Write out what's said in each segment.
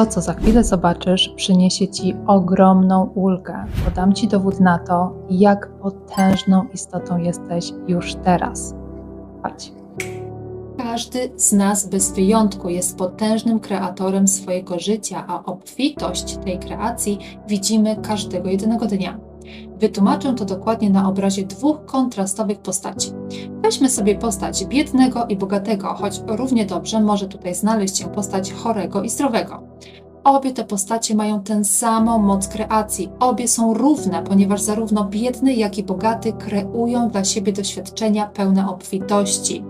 To, co za chwilę zobaczysz, przyniesie Ci ogromną ulgę. Podam Ci dowód na to, jak potężną istotą jesteś już teraz. Chodź. Każdy z nas bez wyjątku jest potężnym kreatorem swojego życia, a obfitość tej kreacji widzimy każdego jedynego dnia. Wytłumaczę to dokładnie na obrazie dwóch kontrastowych postaci. Weźmy sobie postać biednego i bogatego, choć równie dobrze może tutaj znaleźć się postać chorego i zdrowego. Obie te postacie mają tę samą moc kreacji. Obie są równe, ponieważ zarówno biedny, jak i bogaty kreują dla siebie doświadczenia pełne obfitości.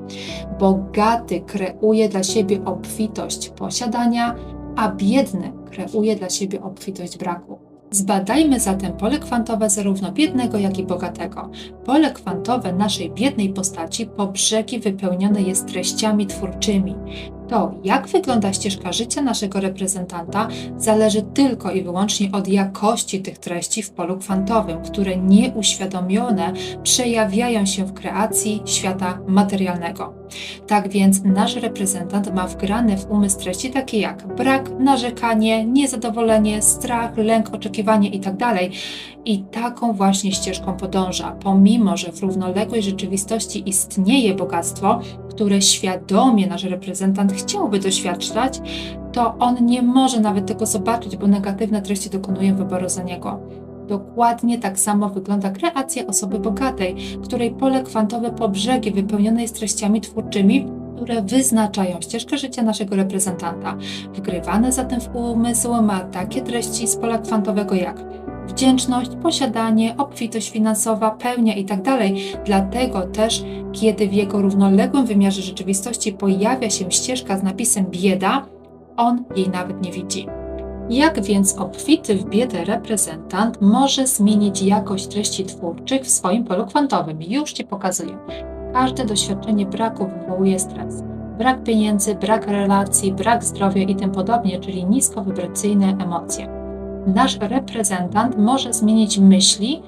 Bogaty kreuje dla siebie obfitość posiadania, a biedny kreuje dla siebie obfitość braku. Zbadajmy zatem pole kwantowe zarówno biednego, jak i bogatego. Pole kwantowe naszej biednej postaci po brzegi wypełnione jest treściami twórczymi. To, jak wygląda ścieżka życia naszego reprezentanta, zależy tylko i wyłącznie od jakości tych treści w polu kwantowym, które nieuświadomione przejawiają się w kreacji świata materialnego. Tak więc nasz reprezentant ma wgrane w umysł treści takie jak brak, narzekanie, niezadowolenie, strach, lęk, oczekiwanie itd. I taką właśnie ścieżką podąża, pomimo że w równoległej rzeczywistości istnieje bogactwo, które świadomie nasz reprezentant chciałby doświadczać, to on nie może nawet tego zobaczyć, bo negatywne treści dokonują wyboru za niego. Dokładnie tak samo wygląda kreacja osoby bogatej, której pole kwantowe po brzegi wypełnione jest treściami twórczymi, które wyznaczają ścieżkę życia naszego reprezentanta. Wgrywane zatem w umysł ma takie treści z pola kwantowego jak wdzięczność, posiadanie, obfitość finansowa, pełnia itd. Dlatego też, kiedy w jego równoległym wymiarze rzeczywistości pojawia się ścieżka z napisem bieda, on jej nawet nie widzi. Jak więc obfity w biedę reprezentant może zmienić jakość treści twórczych w swoim polu kwantowym? Już Ci pokazuję. Każde doświadczenie braku wywołuje stres. Brak pieniędzy, brak relacji, brak zdrowia i tym podobnie, czyli niskowibracyjne emocje. Nasz reprezentant może zmienić myśli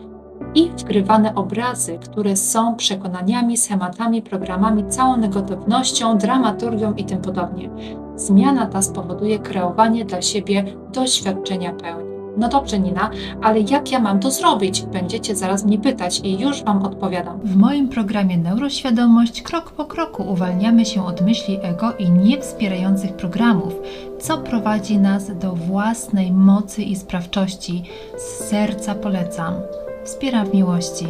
i wgrywane obrazy, które są przekonaniami, schematami, programami, całą negatywnością, dramaturgią i tym podobnie. Zmiana ta spowoduje kreowanie dla siebie doświadczenia pełni. No dobrze, Nina, ale jak ja mam to zrobić? Będziecie zaraz mnie pytać i już Wam odpowiadam. W moim programie Neuroświadomość krok po kroku uwalniamy się od myśli ego i niewspierających programów, co prowadzi nas do własnej mocy i sprawczości. Z serca polecam. Wspieram w miłości.